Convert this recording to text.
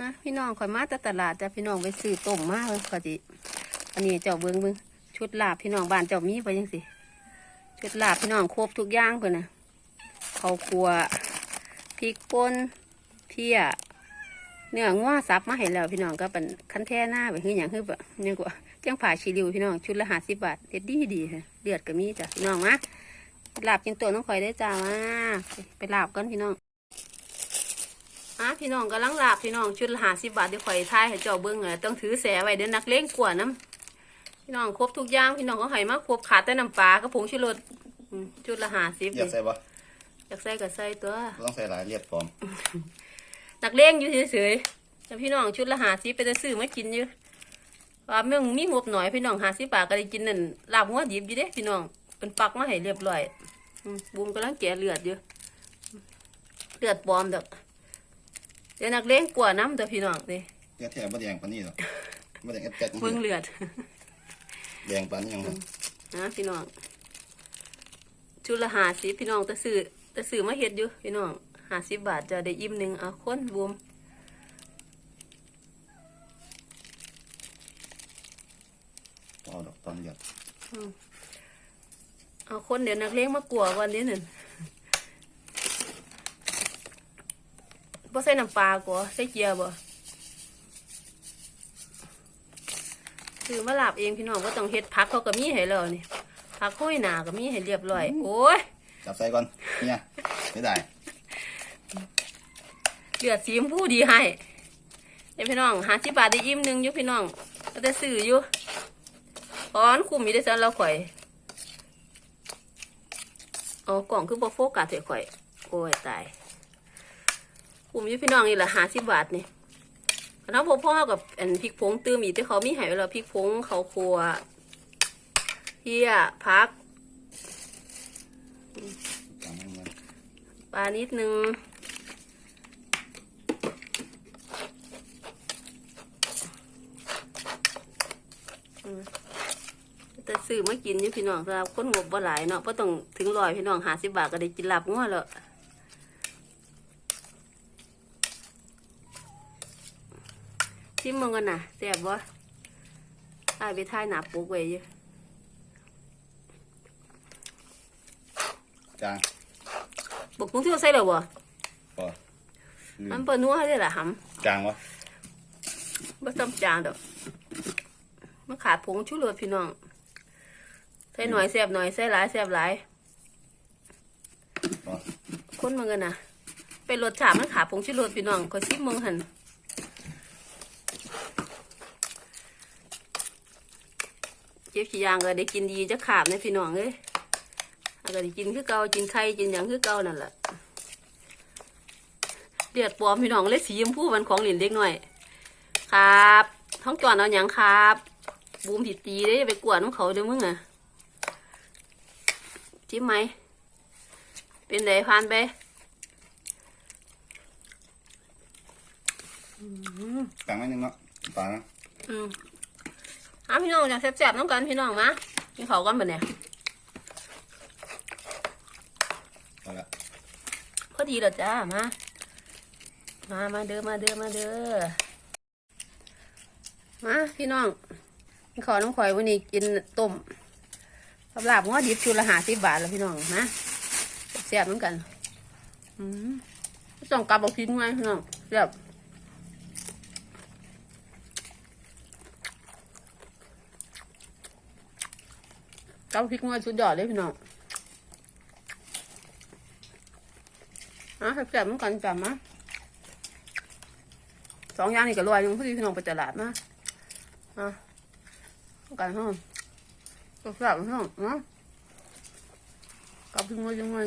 นะพี่น้องข่อยมาแต่ตลาดจ้ะพี่น้องไปซื้อต้มมาเลยก็ดิอันนี้เจ้าเบิ้งเบิ้งชุดลาบพี่น้องบ้านเจ้ามีไปยังสิชุดลาบพี่น้องครบทุกอย่างเพื่อนนะข้าวคั่วพริกป่นเพี้ยเนื้องัวสับมาให้แล้วพี่น้องก็เป็นคันแท่หน้าไปคืออย่างคือแบบยังกว่าเจ้งผ่าชิลิวพี่น้องชุดละห้าสิบบาทเด็ดดีดีค่ะเลือดก็มีจ้ะพี่น้องมาลาบกินตัวน้องข่อยได้จ้ามาไปลาบกันพี่น้อง อะพี่น้องกำลังลาบพี่น้องชุดละห้าสิบบาทเดี๋ยวข่อยทายให้เจ้าเบิ้งเลยต้องถือแสไว้เดี๋ยวนักเลงกว่าน้ำพี่น้องครบทุกอย่างพี่น้องก็ให้มาครบขาดแต่น้ำปลาก็ผงชูรสอืมชุดละห้าสิบอยากใส่ปะอยากใส่ก็ใส่ตัวต้องใส่หลายเลียดพร้อมนักเลงอยู่เฉยๆแต่พี่น้องชุดละห้าสิบไปจะซื้อมากินอยู่ว่ามึงมีงบหน่อยพี่น้องห้าสิบบาทก็ได้กินนั่นลาบหัวดิบอยู่เด้พี่น้องเป็นปักมาให้เรียบร้อยอืมบุ้มกำลังแกะเลือดอยู่ เลือดปลอมเด้อเดี๋ยวนักเลงกว่าน้ำเด้อพี่น้องเด้เลียดแท้บ่แดงปานนี้หรอกบ่แดงแอดแก๊ดเบิ่งเลือดแดงปานนี้ยังบ่นะพี่น้องชุดละห้าสิบพี่น้องแต่ซื้อแต่ซื้อมาเฮ็ดอยู่พี่น้องห้าสิบบาทจะได้อิ่มหนึ่งเอาคนบวมเอาดอกตอนเลียดเอาคนเดี๋ยวนักเลงมากลัววันนี้หนึ่ง บ่ใส่น้ำปลาก่อใส่เกียร์บ่ซื้อมาลาบเองพี่น้องว่าต้องเฮ็ดพักเขาก็มีให้แล้วนี่พักห้อยหนาก็มีให้เรียบร้อย โอ้ยจับใส่ก่อนเนี่ยไม่ได้เลือดสีชมพูดีให้เดี๋ยวพี่น้องหาสิบบาทได้อิ่มหนึ่งอยู่พี่น้องก็จะซื้ออยู่ตอนคุมอยู่ได้ซันเราข่อยเอากล่องคือบ่โฟกัสเถอะข่อย โอ้ยตาย คุมอยู่พี่น้องนี่แหละหาสิบบาทนี่แล้วพอพ่อกับอันพริกผงตื้มอีกที่เขามีให้ไว้แล้วพริกผงเขาครัวเพี้ยพักปลานิดนึงแต่ซื้อมากินอยู่พี่น้องสำหรับคนงบบ่หลายเนาะก็ต้องถึงร้อยพี่น้องหาสิบบาทก็ได้กินหลับงัวแล้ว ชิมมึงกันนะแซ่บบ่ตายไปท่ายหนาปลูกไว้อยู่จางบอกมึงที่เขาใส่แล้วบ่พอลืมันมเปิดนัวให้ได้ละหำจางวะบ่ต้องจางดอกมันขาดผงชูรสพี่น้องใส่หน่อยแซ่บหน่อยใส่หลายแซ่บหลายพอคนมันกันนะเป็นรสชาติมันขาดผงชูรสพี่น้องก็ชิมมึงหัน เจ็บขี้ยางก็ได้กินดีจะขาดนะพี่น้องเอ้ยแล้วก็ได้กินคือเก่ากินไข่กินหยังคือเก่านั่นแหละเดือดปลอมพี่น้องเลยสีชมพูมันของหลินเล็กหน่อย ครับท้องจอนเอาหยังครับบูมผิดตีได้ไปกวนของเขาเดี๋ยวมึงอะจิ้มไหม เป็นไดพานไปจางนิดนึงเนาะปลานะอืม อ้าพี่น้องอยากแซ่บๆน้องกันพี่น้องมากินเขาวกันแบบเนี้ยพอละพอดีแล้วจ้ามามามาเด้อมาเด้อมาเด้อมาพี่น้องกินขอน้องข่อยวันนี้กินต้มสำหรับหัวดิบชุดละห้าสิบบาทแล้วพี่น้องนะแซ่บๆเหมือนกันอืมต้องกลับบอกพิ้งไว้พี่น้องแซ่บ กลับพริกงอชุดยอดเลยพี่น้องอะแซ่บๆเมือนกันจ้ะมะสองอย่างนี่ก็รวยยังพอดีพี่น้องไปตลาดมาอะกันห้องแซ่บๆห้องเนาะกลับถึงมือจังไง